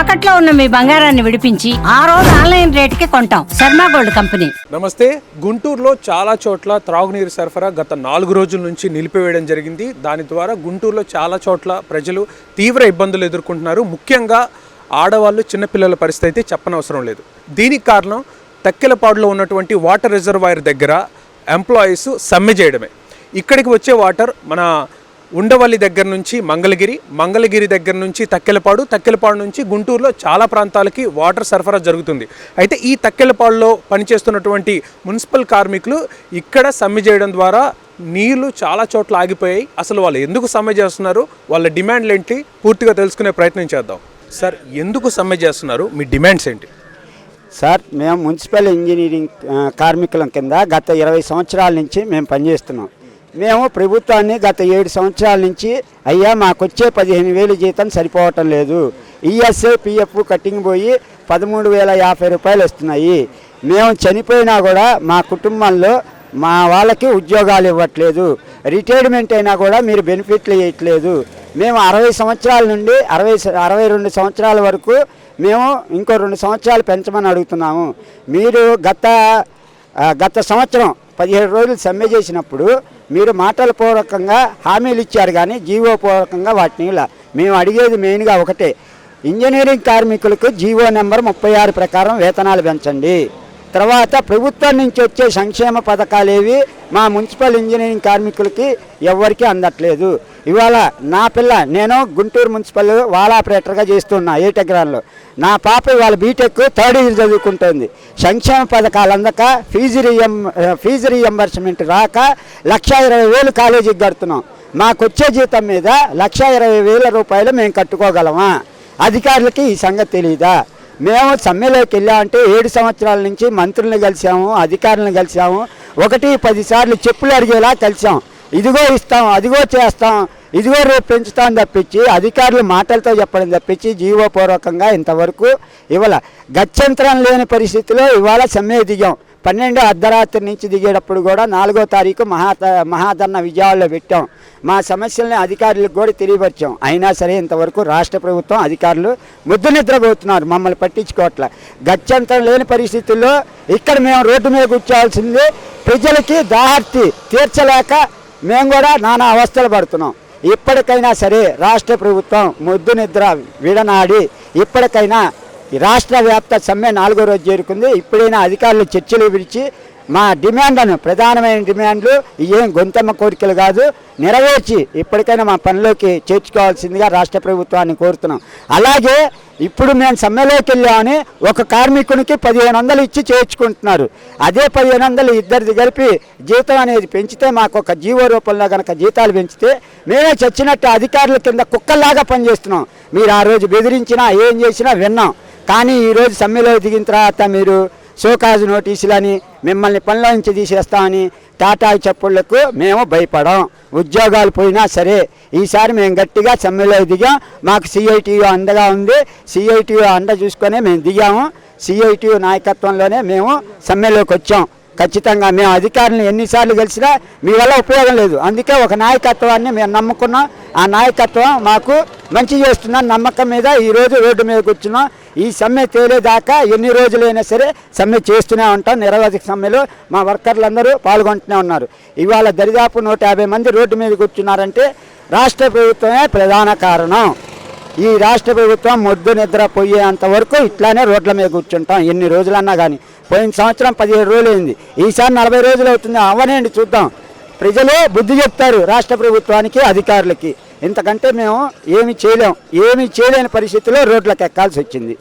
తాకట్లో ఉన్న మీ బంగారాన్ని విడిపించి ఆ రోజు ఆన్లైన్ రేటుకి కొంటాం. Sharma gold company. నమస్తే. గుంటూరులో చాలా చోట్ల త్రాగునీరు సరఫరా గత నాలుగు రోజుల నుంచి నిలిపివేయడం జరిగింది. దాని ద్వారా గుంటూరులో చాలా చోట్ల ప్రజలు తీవ్ర ఇబ్బందులు ఎదుర్కొంటున్నారు. ముఖ్యంగా ఆడవాళ్ళు చిన్నపిల్లల పరిస్థితి అయితే చెప్పనవసరం లేదు. దీనికి కారణం తక్కెలపాడులో ఉన్నటువంటి వాటర్ రిజర్వాయర్ దగ్గర ఎంప్లాయీస్ సమ్మె చేయడమే. ఇక్కడికి వచ్చే వాటర్ మన ఉండవల్లి దగ్గర నుంచి మంగళగిరి మంగళగిరి దగ్గర నుంచి తక్కెలపాడు తక్కెలపాడు నుంచి గుంటూరులో చాలా ప్రాంతాలకి వాటర్ సరఫరా జరుగుతుంది. అయితే ఈ తక్కెలపాడులో పనిచేస్తున్నటువంటి మున్సిపల్ కార్మికులు ఇక్కడ సమ్మె చేయడం ద్వారా నీళ్ళు చాలా చోట్ల ఆగిపోయాయి. అసలు వాళ్ళు ఎందుకు సమ్మె చేస్తున్నారు? వాళ్ళ డిమాండ్లు ఏంటి? పూర్తిగా తెలుసుకునే ప్రయత్నం చేద్దాం. సార్ ఎందుకు సమ్మె చేస్తున్నారు? మీ డిమాండ్స్ ఏంటి? సార్ మేము మున్సిపల్ ఇంజనీరింగ్ కార్మికులం కింద గత ఇరవై సంవత్సరాల నుంచి మేము పనిచేస్తున్నాం. మేము ప్రభుత్వాన్ని గత ఏడు సంవత్సరాల నుంచి అయ్యా మాకు వచ్చే పదిహేను వేలు జీతం సరిపోవటం లేదు. ఈఎస్ఐ పిఎఫ్ కట్టింగ్ పోయి పదమూడు వేల యాభై రూపాయలు వస్తున్నాయి. మేము చనిపోయినా కూడా మా కుటుంబంలో మా వాళ్ళకి ఉద్యోగాలు ఇవ్వట్లేదు. రిటైర్మెంట్ అయినా కూడా మీరు బెనిఫిట్లు ఇవ్వట్లేదు మేము అరవై సంవత్సరాల నుండి అరవై అరవై రెండు సంవత్సరాల వరకు మేము ఇంకో రెండు సంవత్సరాలు పెంచమని అడుగుతున్నాము. మీరు గత గత సంవత్సరం పదిహేడు రోజులు సమ్మె చేసినప్పుడు మీరు మాటల పూర్వకంగా హామీలు ఇచ్చారు కానీ జీవో పూర్వకంగా వాటిని ఇలా మేము అడిగేది మెయిన్గా ఒకటే. ఇంజనీరింగ్ కార్మికులకు జీవో నెంబర్ ముప్పై ఆరు ప్రకారం వేతనాలు పెంచండి. తర్వాత ప్రభుత్వం నుంచి వచ్చే సంక్షేమ పథకాలు ఏవి? మా మున్సిపల్ ఇంజనీరింగ్ కార్మికులకి ఎవరికి అందట్లేదు. ఇవాళ నా పిల్ల నేను గుంటూరు మున్సిపల్ వాల్ ఆపరేటర్గా చేస్తున్నా ఏటగ్రాన్లో నా పాప ఇవాళ బీటెక్ థర్డ్ ఇయర్ చదువుకుంటుంది. సంక్షేమ పథకాలు అందక ఫీజు రియం ఫీజు రియంబర్స్మెంట్ రాక లక్ష ఇరవై వేలు కాలేజీకి కడుతున్నాం. మాకు వచ్చే జీతం మీద లక్ష ఇరవై వేల రూపాయలు మేము కట్టుకోగలమా? అధికారులకి ఈ సంగతి తెలియదా మేము సమ్మెలోకి వెళ్ళామంటే ఏడు సంవత్సరాల నుంచి మంత్రులను కలిసాము అధికారులను కలిసాము ఒకటి పదిసార్లు చెప్పులు అడిగేలా కలిసాం ఇదిగో ఇస్తాం అదిగో చేస్తాం ఇదిగో రేపు పెంచుతాం తప్పించి అధికారులు మాటలతో చెప్పడం తప్పించి జీవోపూర్వకంగా ఇంతవరకు ఇవాళ గత్యంతరం లేని పరిస్థితిలో ఇవాళ సమ్మె దిగాం. పన్నెండు అర్ధరాత్రి నుంచి దిగేటప్పుడు కూడా నాలుగో తారీఖు మహా మహాధర్ణ విజయాల్లో పెట్టాం. మా సమస్యల్ని అధికారులకు కూడా తెలియపరిచాం. అయినా సరే ఇంతవరకు రాష్ట్ర ప్రభుత్వం అధికారులు ముద్దు నిద్రపోతున్నారు మమ్మల్ని పట్టించుకోవట్లే. గత్యంతరం లేని పరిస్థితుల్లో ఇక్కడ మేము రోడ్డు మీద కూర్చోవాల్సింది ప్రజలకి దాహర్తి తీర్చలేక మేము కూడా నానా అవస్థలు పడుతున్నాం. ఇప్పటికైనా సరే రాష్ట్ర ప్రభుత్వం ముద్దు నిద్ర విడనాడి ఇప్పటికైనా రాష్ట్ర వ్యాప్త సమ్మె నాలుగో రోజు చేరుకుంది. ఇప్పుడైనా అధికారులు చర్చలు పిలిచి మా డిమాండ్లను ప్రధానమైన డిమాండ్లు ఏం గొంతమ్మ కోరికలు కాదు నెరవేర్చి ఇప్పటికైనా మా పనిలోకి చేర్చుకోవాల్సిందిగా రాష్ట్ర ప్రభుత్వాన్ని కోరుతున్నాం. అలాగే ఇప్పుడు మేము సమ్మెలోకి వెళ్ళామని ఒక కార్మికునికి పదిహేను వందలు ఇచ్చి చేర్చుకుంటున్నారు. అదే పదిహేను వందలు ఇద్దరిది కలిపి జీతం అనేది పెంచితే మాకు ఒక జీవో రూపంలో కనుక జీతాలు పెంచితే మేమే చచ్చినట్టు అధికారుల కింద కుక్కల్లాగా పనిచేస్తున్నాం. మీరు ఆ రోజు బెదిరించినా ఏం చేసినా విన్నాం. కానీ ఈరోజు సమ్మెలో దిగిన తర్వాత మీరు షోకాజు నోటీసులని మిమ్మల్ని పనిలో నుంచి తీసేస్తామని టాటా చెప్పుళ్ళకు మేము భయపడం. ఉద్యోగాలు పోయినా సరే ఈసారి మేము గట్టిగా సమ్మెలో దిగాం. మాకు సిఐటియు అండగా ఉంది. సిఐటియు అండ చూసుకొని మేము దిగాము. సిఐటియు నాయకత్వంలోనే మేము సమ్మెలోకి వచ్చాం. ఖచ్చితంగా మేము అధికారులను ఎన్నిసార్లు కలిసినా మీ వల్ల ఉపయోగం లేదు. అందుకే ఒక నాయకత్వాన్ని మేము నమ్ముకున్నాం. ఆ నాయకత్వం మాకు మంచి చేస్తున్న నమ్మకం మీద ఈరోజు రోడ్డు మీద కూర్చున్నాం ఈ సమ్మె తేలేదాకా ఎన్ని రోజులైనా సరే సమ్మె చేస్తూనే ఉంటాం. నిరవధిక సమ్మెలో మా వర్కర్లందరూ పాల్గొంటూనే ఉన్నారు. ఇవాళ దరిదాపు నూట యాభై మంది రోడ్డు మీద కూర్చున్నారంటే రాష్ట్ర ప్రభుత్వమే ప్రధాన కారణం. ఈ రాష్ట్ర ప్రభుత్వం మొద్దు నిద్ర పోయేంత వరకు ఇట్లానే రోడ్ల మీద కూర్చుంటాం. ఎన్ని రోజులన్నా కానీ పోయిన సంవత్సరం పదిహేడు రోజులు అయింది ఈసారి నలభై రోజులు అవుతుంది అవనేండి చూద్దాం. ప్రజలే బుద్ధి చెప్తారు రాష్ట్ర ప్రభుత్వానికి అధికారులకి. ఇంతకంటే మేము ఏమి చేయలేం. ఏమి చేయలేని పరిస్థితిలో రోడ్లకు ఎక్కాల్సి వచ్చింది.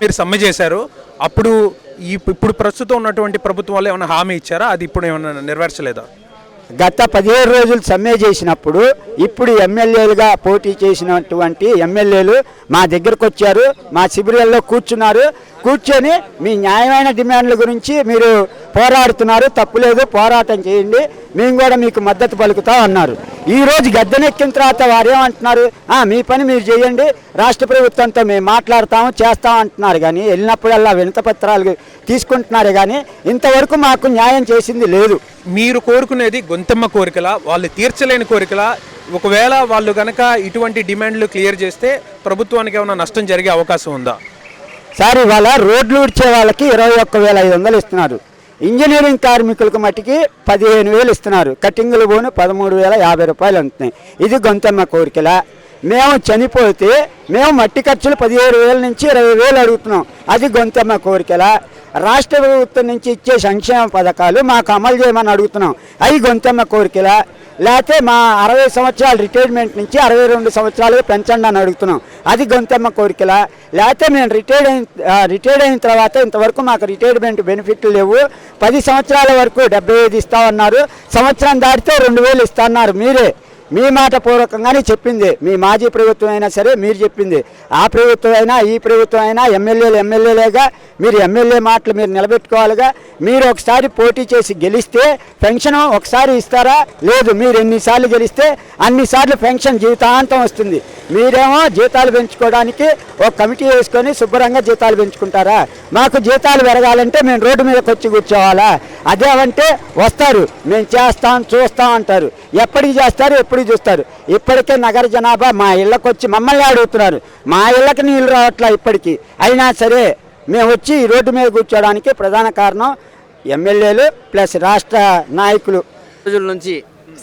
మీరు సమ్మె చేశారు. అప్పుడు ఈ ఇప్పుడు ప్రస్తుతం ఉన్నటువంటి ప్రభుత్వం వాళ్ళు ఏమైనా హామీ ఇచ్చారా? అది ఇప్పుడు ఏమైనా నెరవేర్చలేదా? గత పదిహేడు రోజులు సమ్మె చేసినప్పుడు ఇప్పుడు ఎమ్మెల్యేలుగా పోటీ చేసినటువంటి ఎమ్మెల్యేలు మా దగ్గరకు వచ్చారు. మా శిబిరాల్లో కూర్చున్నారు. కూర్చొని మీ న్యాయమైన డిమాండ్ల గురించి మీరు పోరాడుతున్నారు తప్పులేదు పోరాటం చేయండి మేము కూడా మీకు మద్దతు పలుకుతాం అన్నారు. ఈరోజు గద్దెనెక్కిన తర్వాత వారు ఏమంటున్నారు? మీ పని మీరు చేయండి రాష్ట్ర ప్రభుత్వంతో మేము మాట్లాడతాము చేస్తాం అంటున్నారు. కానీ వెళ్ళినప్పుడల్లా వినత పత్రాలు తీసుకుంటున్నారు. కానీ ఇంతవరకు మాకు న్యాయం చేసింది లేదు. మీరు కోరుకునేది గొంతమ్మ కోరికలా వాళ్ళు తీర్చలేని కోరికలా. ఒకవేళ వాళ్ళు కనుక ఇటువంటి డిమాండ్లు క్లియర్ చేస్తే ప్రభుత్వానికి ఏమైనా నష్టం జరిగే అవకాశం ఉందా? సార్ ఇవాళ రోడ్లు ఉడిచే వాళ్ళకి ఇరవై ఒక్క వేల ఐదు వందలు ఇస్తున్నారు. ఇంజనీరింగ్ కార్మికులకు మట్టికి పదిహేను వేలు ఇస్తున్నారు. కటింగులు పోను పదమూడు వేల యాభై రూపాయలు ఉంటున్నాయి ఇది గొంతమ్మ కోరికలా? మేము చనిపోతే మేము మట్టి ఖర్చులు పదిహేడు వేల నుంచి ఇరవై వేలు అడుగుతున్నాం. అది గొంతమ్మ కోరికల. రాష్ట్ర ప్రభుత్వం నుంచి ఇచ్చే సంక్షేమ పథకాలు మాకు అమలు చేయమని అడుగుతున్నాం. అవి గొంతమ్మ కోరికల. లేకపోతే మా అరవై సంవత్సరాల రిటైర్మెంట్ నుంచి అరవై రెండు సంవత్సరాలు పెంచండి అని అడుగుతున్నాం. అది గొంతమ్మ కోరికల. లేకపోతే మేము రిటైర్డ్ అయిన రిటైర్డ్ అయిన తర్వాత ఇంతవరకు మాకు రిటైర్మెంట్ బెనిఫిట్లు లేవు. పది సంవత్సరాల వరకు డెబ్బై ఐదు ఇస్తామన్నారు. సంవత్సరం దాటితే రెండు వేలు ఇస్తాన్నారు మీరే. మీ మాట పూర్వకంగానే చెప్పింది. మీ మాజీ ప్రభుత్వం అయినా సరే మీరు చెప్పింది. ఆ ప్రభుత్వం అయినా ఈ ప్రభుత్వం అయినా ఎమ్మెల్యేలు ఎమ్మెల్యేలేగా మీరు ఎమ్మెల్యే మాటలు మీరు నిలబెట్టుకోవాలిగా. మీరు ఒకసారి పోటీ చేసి గెలిస్తే పెన్షన్ ఒకసారి ఇస్తారా? లేదు మీరు ఎన్నిసార్లు గెలిస్తే అన్నిసార్లు పెన్షన్ జీవితాంతం వస్తుంది. మీరేమో జీతాలు పెంచుకోవడానికి ఒక కమిటీ వేసుకొని శుభ్రంగా జీతాలు పెంచుకుంటారా? మాకు జీతాలు పెరగాలంటే మేము రోడ్డు మీదకి వచ్చి కూర్చోవాలా? అదేమంటే వస్తారు. మేము చేస్తాం చూస్తాం అంటారు. ఎప్పటికి చేస్తారు ఎప్పుడు చూస్తారు. ఇప్పటికే నగర జనాభా మా ఇళ్ళకి వచ్చి మమ్మల్ని అడుగుతున్నారు. మా ఇళ్ళకి నీళ్ళు రావట్లా ఇప్పటికీ. అయినా సరే మేము వచ్చి ఈ రోడ్డు మీద కూర్చోడానికి ప్రధాన కారణం ఎమ్మెల్యేలు ప్లస్ రాష్ట్ర నాయకులు. రోజుల నుంచి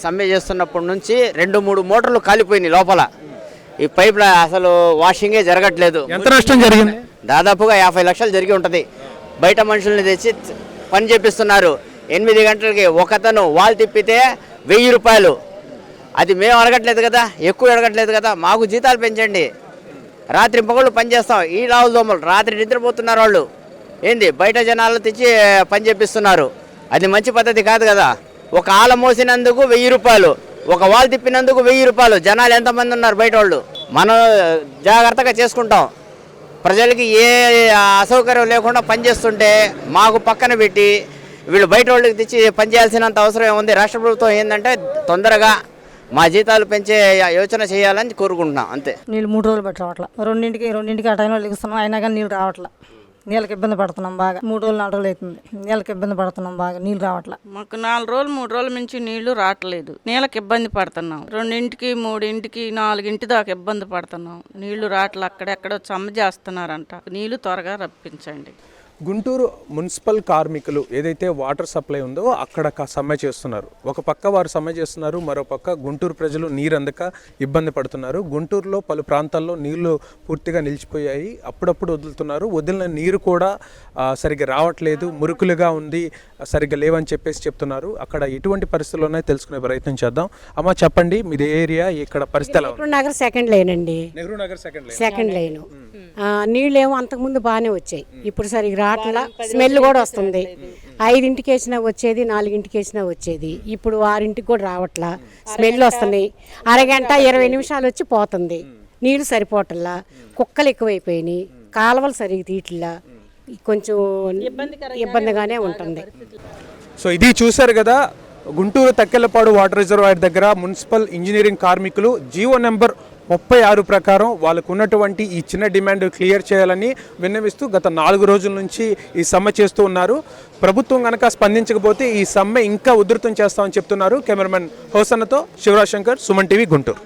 సమ్మె చేస్తున్నప్పటి నుంచి రెండు మూడు మోటార్లు కాలిపోయినాయి లోపల. ఈ పైప్ అసలు వాషింగే జరగట్లేదు. ఎంత నష్టం జరిగింది? దాదాపుగా యాభై లక్షలు జరిగి ఉంటుంది. బయట మనుషుల్ని తెచ్చి పని చేపిస్తున్నారు. ఎనిమిది గంటలకి ఒకతను వాల్ తిప్పితే వెయ్యి రూపాయలు. అది మేము అడగట్లేదు కదా ఎక్కువ అడగట్లేదు కదా మాకు జీతాలు పెంచండి. రాత్రి పగళ్ళు పనిచేస్తాం ఈ రావుల దోమలు రాత్రి నిద్రపోతున్నారు వాళ్ళు. ఏంది బయట జనాలు తెచ్చి పని చేపిస్తున్నారు. అది మంచి పద్ధతి కాదు కదా. ఒక ఆల మోసినందుకు వెయ్యి రూపాయలు ఒక వాల్ తిప్పినందుకు వెయ్యి రూపాయలు. జనాలు ఎంతమంది ఉన్నారు బయట వాళ్ళు? మనం జాగ్రత్తగా చేసుకుంటాం. ప్రజలకి ఏ అసౌకర్యం లేకుండా పనిచేస్తుంటే మాకు పక్కన పెట్టి వీళ్ళు బయట వాళ్ళకి తెచ్చి పనిచేయాల్సినంత అవసరం ఏముంది? రాష్ట్ర ప్రభుత్వం ఏంటంటే తొందరగా మా జీతాలు పెంచే యోచన చేయాలని కోరుకుంటున్నాం అంతే. నీళ్ళు మూడు రోజులు బట్టి రావట్లా రెండింటికి రెండింటికి ఆ టైంలో లెగుస్తున్నాం అయినా కానీ నీళ్ళు రావట్లా. నీళ్ళకి ఇబ్బంది పడుతున్నాం బాగా. మూడు రోజులు నాలుగు రోజులు అవుతుంది. నీళ్ళకి ఇబ్బంది పడుతున్నాం బాగా. నీళ్ళు రావట్లా. మాకు నాలుగు రోజులు మూడు రోజుల నుంచి నీళ్ళు రావట్లేదు. నీళ్ళకి ఇబ్బంది పడుతున్నాం. రెండింటికి మూడింటికి నాలుగింటి దాకా ఇబ్బంది పడుతున్నాం. నీళ్ళు రావట్లే. అక్కడెక్కడో చమ్మ చేస్తున్నారంట. నీళ్ళు త్వరగా రప్పించండి. గుంటూరు మున్సిపల్ కార్మికులు ఏదైతే వాటర్ సప్లై ఉందో అక్కడ సమ్మె చేస్తున్నారు. ఒక పక్క వారు సమ్మె చేస్తున్నారు మరో పక్క గుంటూరు ప్రజలు నీరు అందక ఇబ్బంది పడుతున్నారు. గుంటూరులో పలు ప్రాంతాల్లో నీళ్ళు పూర్తిగా నిలిచిపోయాయి. అప్పుడప్పుడు వదులుతున్నారు. వదిలిన నీరు కూడా సరిగ్గా రావట్లేదు. మురుకులుగా ఉంది. సరిగ్గా లేవని చెప్పేసి చెప్తున్నారు. అక్కడ ఎటువంటి పరిస్థితులు ఉన్నాయో తెలుసుకునే ప్రయత్నం చేద్దాం. అమ్మ చెప్పండి. మీది ఏరియా? ఇక్కడ పరిస్థితి ఎలా ఉంది? నెహ్రూ నగర్ సెకండ్ లైన్ అండి. Nehru Nagar second second line నీళ్ళేమో అంతకుముందు బాగానే వచ్చాయి. ఇప్పుడు సరిగ్గా రావట్లా స్మెల్ కూడా వస్తుంది. ఐదింటికి వేసినా వచ్చేది నాలుగింటికి వేసినా వచ్చేది. ఇప్పుడు ఆరింటికి కూడా రావట్లా. స్మెల్ వస్తున్నాయి అరగంట ఇరవై నిమిషాలు వచ్చి పోతుంది. నీళ్ళు సరిపోవట్లా. కుక్కలు ఎక్కువైపోయినాయి. కాలువలు సరిగ్గా తీయట్లా. కొంచెం ఇబ్బందిగానే ఉంటుంది. సో ఇది చూశారు కదా గుంటూరు తక్కెలపాడు వాటర్ రిజర్వాయర్ దగ్గర మున్సిపల్ ఇంజనీరింగ్ కార్మికులు జీవో నెంబర్ ముప్పై ఆరు ప్రకారం వాళ్ళకు ఉన్నటువంటి ఈ చిన్న డిమాండ్ క్లియర్ చేయాలని విన్నవిస్తూ గత నాలుగు రోజుల నుంచి ఈ సమ్మె చేస్తూ ఉన్నారు. ప్రభుత్వం కనుక స్పందించకపోతే ఈ సమ్మె ఇంకా ఉధృతం చేస్తామని చెప్తున్నారు కెమెరామెన్ హోసన్నతో శివరాజ్ శంకర్ సుమన్ టీవీ గుంటూరు.